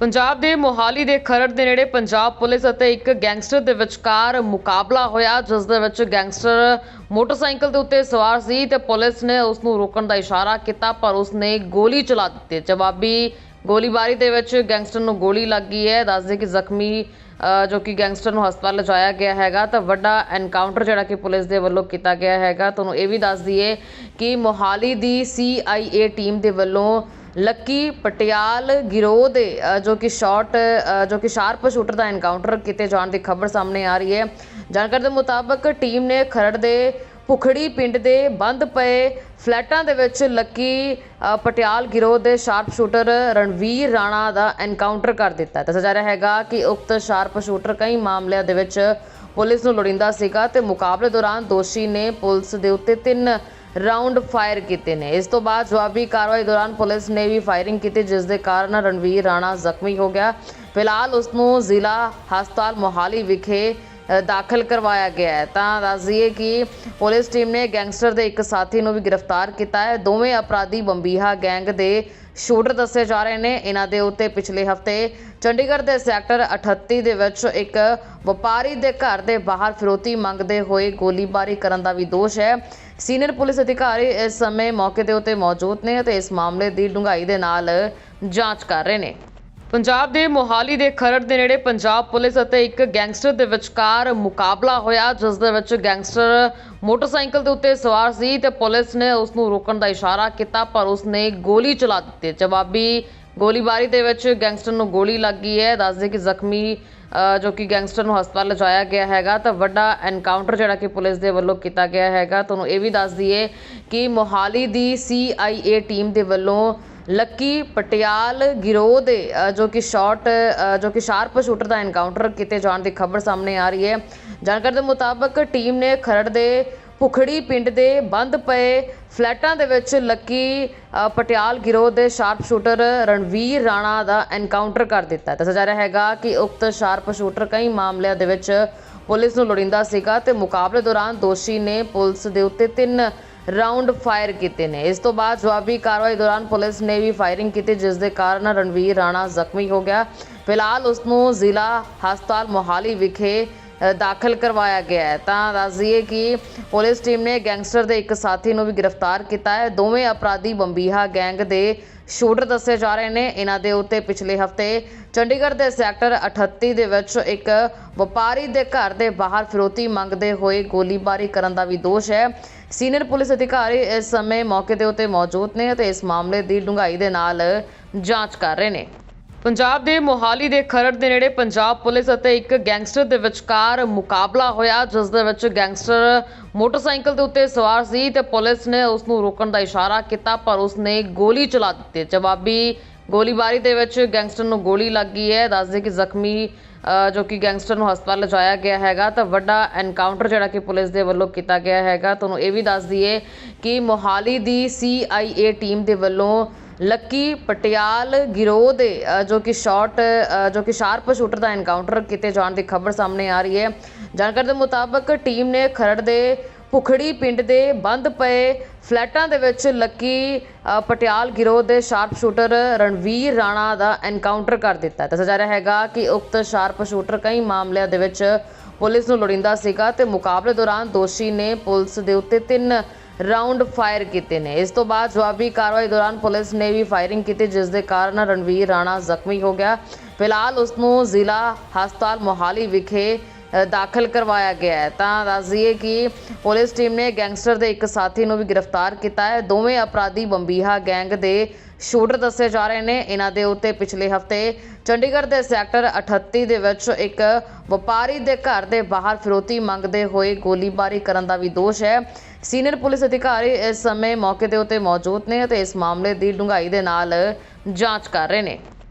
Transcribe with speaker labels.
Speaker 1: ਪੰਜਾਬ ਦੇ ਮੋਹਾਲੀ ਦੇ ਖਰੜ ਦੇ ਨੇੜੇ ਪੰਜਾਬ ਪੁਲਿਸ ਅਤੇ ਇੱਕ ਗੈਂਗਸਟਰ ਦੇ ਵਿਚਕਾਰ ਮੁਕਾਬਲਾ ਹੋਇਆ, ਜਿਸ ਦੇ ਵਿੱਚ ਗੈਂਗਸਟਰ ਮੋਟਰਸਾਈਕਲ ਦੇ ਉੱਤੇ ਸਵਾਰ ਸੀ ਤੇ ਪੁਲਿਸ ਨੇ ਉਸ ਨੂੰ ਰੋਕਣ ਦਾ ਇਸ਼ਾਰਾ ਕੀਤਾ, ਪਰ ਉਸ ਨੇ ਗੋਲੀ ਚਲਾ ਦਿੱਤੀ। ਜਵਾਬੀ ਗੋਲੀਬਾਰੀ ਦੇ ਵਿੱਚ ਗੈਂਗਸਟਰ ਨੂੰ ਗੋਲੀ ਲੱਗ ਗਈ ਹੈ। ਦੱਸਦੇ ਕਿ ਜ਼ਖਮੀ ਜੋ ਕਿ ਗੈਂਗਸਟਰ ਨੂੰ ਹਸਪਤਾਲ ਲਿਜਾਇਆ ਗਿਆ ਹੈਗਾ, ਤਾਂ ਵੱਡਾ ਐਨਕਾਊਂਟਰ ਜਿਹੜਾ ਕਿ ਪੁਲਿਸ ਦੇ ਵੱਲੋਂ ਕੀਤਾ ਗਿਆ ਹੈਗਾ। ਤੁਹਾਨੂੰ ਇਹ ਵੀ ਦੱਸ ਦਈਏ ਕਿ ਮੋਹਾਲੀ ਦੀ CIA ਟੀਮ ਦੇ ਵੱਲੋਂ ਲੱਕੀ ਪਟਿਆਲ ਗਿਰੋਹ ਦੇ ਜੋ ਕਿ ਸ਼ਾਰਟ ਜੋ ਕਿ ਸ਼ਾਰਪ ਸ਼ੂਟਰ ਦਾ ਐਨਕਾਊਂਟਰ ਕੀਤੇ ਜਾਣ ਦੀ ਖਬਰ ਸਾਹਮਣੇ ਆ ਰਹੀ ਹੈ। ਜਾਣਕਾਰੀ ਦੇ ਮੁਤਾਬਕ ਟੀਮ ਨੇ ਖਰੜ ਦੇ ਭੁਖੜੀ ਪਿੰਡ ਦੇ ਬੰਦ ਪਏ ਫਲੈਟਾਂ ਦੇ ਵਿੱਚ ਲੱਕੀ ਪਟਿਆਲ ਗਿਰੋਹ ਦੇ ਸ਼ਾਰਪ ਸ਼ੂਟਰ ਰਣਵੀਰ ਰਾਣਾ ਦਾ ਐਨਕਾਊਂਟਰ ਕਰ ਦਿੱਤਾ। ਦੱਸਿਆ ਜਾ ਰਿਹਾ ਹੈਗਾ ਕਿ ਉਕਤ ਸ਼ਾਰਪ ਸ਼ੂਟਰ ਕਈ ਮਾਮਲਿਆਂ ਦੇ ਵਿੱਚ ਪੁਲਿਸ ਨੂੰ ਲੋੜੀਂਦਾ ਸੀਗਾ ਤੇ ਮੁਕਾਬਲੇ ਦੌਰਾਨ ਦੋਸ਼ੀ ਨੇ ਪੁਲਿਸ ਦੇ ਉੱਤੇ ਤਿੰਨ ਰਾਉਂਡ ਫਾਇਰ ਕੀਤੇ ਨੇ। ਇਸ ਤੋਂ ਬਾਅਦ ਜਵਾਬੀ ਕਾਰਵਾਈ ਦੌਰਾਨ ਪੁਲਿਸ ਨੇ ਵੀ ਫਾਇਰਿੰਗ ਕੀਤੀ, ਜਿਸ ਦੇ ਕਾਰਨ ਰਣਵੀਰ ਰਾਣਾ ਜ਼ਖਮੀ ਹੋ ਗਿਆ। ਫਿਲਹਾਲ ਉਸ ਨੂੰ ਜ਼ਿਲ੍ਹਾ ਹਸਪਤਾਲ ਮੋਹਾਲੀ ਵਿਖੇ ਦਾਖਲ ਕਰਵਾਇਆ ਗਿਆ ਹੈ। ਤਾਂ ਦੱਸ ਦਈਏ ਕਿ ਪੁਲਿਸ ਟੀਮ ਨੇ ਗੈਂਗਸਟਰ ਦੇ ਇੱਕ ਸਾਥੀ ਨੂੰ ਵੀ ਗ੍ਰਿਫਤਾਰ ਕੀਤਾ ਹੈ। ਦੋਵੇਂ ਅਪਰਾਧੀ ਬੰਬੀਹਾ ਗੈਂਗ ਦੇ ਸ਼ੂਟਰ ਦੱਸੇ ਜਾ ਰਹੇ ਨੇ। ਇਹਨਾਂ ਦੇ ਉੱਤੇ ਪਿਛਲੇ ਹਫ਼ਤੇ ਚੰਡੀਗੜ੍ਹ ਦੇ ਸੈਕਟਰ 38 ਦੇ ਵਿੱਚ ਇੱਕ ਵਪਾਰੀ ਦੇ ਘਰ ਦੇ ਬਾਹਰ ਫਿਰੋਤੀ ਮੰਗਦੇ ਹੋਏ ਗੋਲੀਬਾਰੀ ਕਰਨ ਦਾ ਵੀ ਦੋਸ਼ ਹੈ। ਸੀਨੀਅਰ ਪੁਲਿਸ ਅਧਿਕਾਰੀ ਇਸ ਸਮੇਂ ਮੌਕੇ ਦੇ ਉੱਤੇ ਮੌਜੂਦ ਨੇ ਅਤੇ ਇਸ ਮਾਮਲੇ ਦੀ ਡੂੰਘਾਈ ਦੇ ਨਾਲ ਜਾਂਚ ਕਰ ਰਹੇ ਨੇ। ਪੰਜਾਬ ਦੇ ਮੋਹਾਲੀ ਦੇ ਖਰੜ ਦੇ ਨੇੜੇ ਪੰਜਾਬ ਪੁਲਿਸ ਅਤੇ ਇੱਕ ਗੈਂਗਸਟਰ ਦੇ ਵਿਚਕਾਰ ਮੁਕਾਬਲਾ ਹੋਇਆ, ਜਿਸ ਦੇ ਵਿੱਚ ਗੈਂਗਸਟਰ ਮੋਟਰਸਾਈਕਲ ਦੇ ਉੱਤੇ ਸਵਾਰ ਸੀ ਤੇ ਪੁਲਿਸ ਨੇ ਉਸ ਨੂੰ ਰੋਕਣ ਦਾ ਇਸ਼ਾਰਾ ਕੀਤਾ, ਪਰ ਉਸ ਨੇ ਗੋਲੀ ਚਲਾ ਦਿੱਤੀ। ਜਵਾਬੀ ਗੋਲੀਬਾਰੀ ਦੇ ਵਿੱਚ ਗੈਂਗਸਟਰ ਨੂੰ ਗੋਲੀ ਲੱਗ ਗਈ ਹੈ। ਦੱਸਦੇ ਕਿ ਜ਼ਖਮੀ ਜੋ ਕਿ ਗੈਂਗਸਟਰ ਨੂੰ ਹਸਪਤਾਲ ਲਿਜਾਇਆ ਗਿਆ ਹੈਗਾ, ਤਾਂ ਵੱਡਾ ਐਨਕਾਊਂਟਰ ਜਿਹੜਾ ਕਿ ਪੁਲਿਸ ਦੇ ਵੱਲੋਂ ਕੀਤਾ ਗਿਆ ਹੈਗਾ। ਤੁਹਾਨੂੰ ਇਹ ਵੀ ਦੱਸ ਦਈਏ ਕਿ ਮੋਹਾਲੀ ਦੀ CIA ਟੀਮ ਦੇ ਵੱਲੋਂ ਲੱਕੀ ਪਟਿਆਲ ਗਿਰੋਹ ਦੇ ਜੋ ਕਿ ਸ਼ਾਰਟ ਜੋ ਕਿ ਸ਼ਾਰਪ ਸ਼ੂਟਰ ਦਾ ਐਨਕਾਊਂਟਰ ਕੀਤੇ ਜਾਣ ਦੀ ਖਬਰ ਸਾਹਮਣੇ ਆ ਰਹੀ ਹੈ। ਜਾਣਕਾਰੀ ਦੇ ਮੁਤਾਬਕ ਟੀਮ ਨੇ ਖਰੜ ਦੇ ਭੁਖੜੀ ਪਿੰਡ ਦੇ ਬੰਦ ਪਏ ਫਲੈਟਾਂ ਦੇ ਵਿੱਚ ਲੱਕੀ ਪਟਿਆਲ ਗਿਰੋਹ ਦੇ ਸ਼ਾਰਪ ਸ਼ੂਟਰ ਰਣਵੀਰ ਰਾਣਾ ਦਾ ਐਨਕਾਊਂਟਰ ਕਰ ਦਿੱਤਾ। ਦੱਸਿਆ ਜਾ ਰਿਹਾ ਹੈਗਾ ਕਿ ਉਕਤ ਸ਼ਾਰਪ ਸ਼ੂਟਰ ਕਈ ਮਾਮਲਿਆਂ ਦੇ ਵਿੱਚ ਪੁਲਿਸ ਨੂੰ ਲੋੜੀਂਦਾ ਸੀਗਾ ਤੇ ਮੁਕਾਬਲੇ ਦੌਰਾਨ ਦੋਸ਼ੀ ਨੇ ਪੁਲਿਸ ਦੇ ਉੱਤੇ ਤਿੰਨ ਰਾਉਂਡ ਫਾਇਰ ਕੀਤੇ ਨੇ। ਇਸ ਤੋਂ ਬਾਅਦ ਜਵਾਬੀ ਕਾਰਵਾਈ ਦੌਰਾਨ ਪੁਲਿਸ ਨੇ ਵੀ ਫਾਇਰਿੰਗ ਕੀਤੀ, ਜਿਸ ਦੇ ਕਾਰਨ ਰਣਵੀਰ ਰਾਣਾ ਜ਼ਖਮੀ ਹੋ ਗਿਆ। ਫਿਲਹਾਲ ਉਸ ਨੂੰ ਜ਼ਿਲ੍ਹਾ ਹਸਪਤਾਲ ਮੋਹਾਲੀ ਵਿਖੇ ਦਾਖਲ ਕਰਵਾਇਆ ਗਿਆ ਹੈ। ਤਾਂ ਦੱਸ ਦਈਏ ਕਿ ਪੁਲਿਸ ਟੀਮ ਨੇ ਗੈਂਗਸਟਰ ਦੇ ਇੱਕ ਸਾਥੀ ਨੂੰ ਵੀ ਗ੍ਰਿਫਤਾਰ ਕੀਤਾ ਹੈ। ਦੋਵੇਂ ਅਪਰਾਧੀ ਬੰਬੀਹਾ ਗੈਂਗ ਦੇ ਸ਼ੂਟਰ ਦੱਸੇ ਜਾ ਰਹੇ ਨੇ। ਇਹਨਾਂ ਦੇ ਉੱਤੇ ਪਿਛਲੇ ਹਫ਼ਤੇ ਚੰਡੀਗੜ੍ਹ ਦੇ ਸੈਕਟਰ 38 ਦੇ ਵਿੱਚ ਇੱਕ ਵਪਾਰੀ ਦੇ ਘਰ ਦੇ ਬਾਹਰ ਫਿਰੋਤੀ ਮੰਗਦੇ ਹੋਏ ਗੋਲੀਬਾਰੀ ਕਰਨ ਦਾ ਵੀ ਦੋਸ਼ ਹੈ। ਸੀਨੀਅਰ ਪੁਲਿਸ ਅਧਿਕਾਰੀ ਇਸ ਸਮੇਂ ਮੌਕੇ ਦੇ ਉੱਤੇ ਮੌਜੂਦ ਨੇ ਅਤੇ ਇਸ ਮਾਮਲੇ ਦੀ ਡੂੰਘਾਈ ਦੇ ਨਾਲ ਜਾਂਚ ਕਰ ਰਹੇ ਨੇ। ਪੰਜਾਬ ਦੇ ਮੋਹਾਲੀ ਦੇ ਖਰੜ ਦੇ ਨੇੜੇ ਪੰਜਾਬ ਪੁਲਿਸ ਅਤੇ ਇੱਕ ਗੈਂਗਸਟਰ ਦੇ ਵਿਚਕਾਰ ਮੁਕਾਬਲਾ ਹੋਇਆ, ਜਿਸ ਦੇ ਵਿੱਚ ਗੈਂਗਸਟਰ ਮੋਟਰਸਾਈਕਲ ਦੇ ਉੱਤੇ ਸਵਾਰ ਸੀ ਤੇ ਪੁਲਿਸ ਨੇ ਉਸ ਨੂੰ ਰੋਕਣ ਦਾ ਇਸ਼ਾਰਾ ਕੀਤਾ, ਪਰ ਉਸ ਨੇ ਗੋਲੀ ਚਲਾ ਦਿੱਤੀ। ਜਵਾਬੀ ਗੋਲੀਬਾਰੀ ਦੇ ਵਿੱਚ ਗੈਂਗਸਟਰ ਨੂੰ ਗੋਲੀ ਲੱਗ ਗਈ ਹੈ। ਦੱਸਦੇ ਕਿ ਜ਼ਖਮੀ ਜੋ ਕਿ ਗੈਂਗਸਟਰ ਨੂੰ ਹਸਪਤਾਲ ਲਿਜਾਇਆ ਗਿਆ ਹੈਗਾ, ਤਾਂ ਵੱਡਾ ਐਨਕਾਊਂਟਰ ਜਿਹੜਾ ਕਿ ਪੁਲਿਸ ਦੇ ਵੱਲੋਂ ਕੀਤਾ ਗਿਆ ਹੈਗਾ। ਤੁਹਾਨੂੰ ਇਹ ਵੀ ਦੱਸ ਦਈਏ ਕਿ ਮੋਹਾਲੀ ਦੀ CIA ਟੀਮ ਦੇ ਵੱਲੋਂ ਲੱਕੀ ਪਟਿਆਲ ਗਿਰੋਹ ਦੇ ਜੋ ਕਿ ਸ਼ਾਰਟ ਜੋ ਕਿ ਸ਼ਾਰਪ ਸ਼ੂਟਰ ਦਾ ਐਨਕਾਊਂਟਰ ਕੀਤੇ ਜਾਣ ਦੀ ਖਬਰ ਸਾਹਮਣੇ ਆ ਰਹੀ ਹੈ। ਜਾਣਕਾਰੀ ਦੇ ਮੁਤਾਬਕ ਟੀਮ ਨੇ ਖਰੜ ਦੇ ਭੁਖੜੀ ਪਿੰਡ ਦੇ ਬੰਦ ਪਏ ਫਲੈਟਾਂ ਦੇ ਵਿੱਚ ਲੱਕੀ ਪਟਿਆਲ ਗਿਰੋਹ ਦੇ ਸ਼ਾਰਪ ਸ਼ੂਟਰ ਰਣਵੀਰ ਰਾਣਾ ਦਾ ਐਨਕਾਊਂਟਰ ਕਰ ਦਿੱਤਾ। ਦੱਸਿਆ ਜਾ ਰਿਹਾ ਹੈਗਾ ਕਿ ਉਕਤ ਸ਼ਾਰਪ ਸ਼ੂਟਰ ਕਈ ਮਾਮਲਿਆਂ ਦੇ ਵਿੱਚ ਪੁਲਿਸ ਨੂੰ ਲੋੜੀਂਦਾ ਸੀਗਾ ਤੇ ਮੁਕਾਬਲੇ ਦੌਰਾਨ ਦੋਸ਼ੀ ਨੇ ਪੁਲਿਸ ਦੇ ਉੱਤੇ ਤਿੰਨ ਰਾਉਂਡ ਫਾਇਰ ਕੀਤੇ ਨੇ। ਇਸ ਤੋਂ ਬਾਅਦ ਜਵਾਬੀ ਕਾਰਵਾਈ ਦੌਰਾਨ ਪੁਲਿਸ ਨੇ ਵੀ ਫਾਇਰਿੰਗ ਕੀਤੀ, ਜਿਸ ਦੇ ਕਾਰਨ ਰਣਵੀਰ ਰਾਣਾ ਜ਼ਖਮੀ ਹੋ ਗਿਆ। ਫਿਲਹਾਲ ਉਸ ਨੂੰ ਜ਼ਿਲ੍ਹਾ ਹਸਪਤਾਲ ਮੋਹਾਲੀ ਵਿਖੇ ਦਾਖਲ ਕਰਵਾਇਆ ਗਿਆ ਹੈ। ਤਾਂ ਦੱਸ ਦਈਏ ਕਿ ਪੁਲਿਸ ਟੀਮ ਨੇ ਗੈਂਗਸਟਰ ਦੇ ਇੱਕ ਸਾਥੀ ਨੂੰ ਵੀ ਗ੍ਰਿਫਤਾਰ ਕੀਤਾ ਹੈ। ਦੋਵੇਂ ਅਪਰਾਧੀ ਬੰਬੀਹਾ ਗੈਂਗ ਦੇ ਸ਼ੂਟਰ ਦੱਸੇ ਜਾ ਰਹੇ ਨੇ। ਇਹਨਾਂ ਦੇ ਉੱਤੇ ਪਿਛਲੇ ਹਫ਼ਤੇ ਚੰਡੀਗੜ੍ਹ ਦੇ ਸੈਕਟਰ 38 ਦੇ ਵਿੱਚ ਇੱਕ ਵਪਾਰੀ ਦੇ ਘਰ ਦੇ ਬਾਹਰ ਫਿਰੋਤੀ ਮੰਗਦੇ ਹੋਏ ਗੋਲੀਬਾਰੀ ਕਰਨ ਦਾ ਵੀ ਦੋਸ਼ ਹੈ। ਸੀਨੀਅਰ ਪੁਲਿਸ ਅਧਿਕਾਰੀ ਇਸ ਸਮੇਂ ਮੌਕੇ ਦੇ ਉੱਤੇ ਮੌਜੂਦ ਨੇ ਅਤੇ ਇਸ ਮਾਮਲੇ ਦੀ ਡੂੰਘਾਈ ਦੇ ਨਾਲ ਜਾਂਚ ਕਰ ਰਹੇ ਨੇ।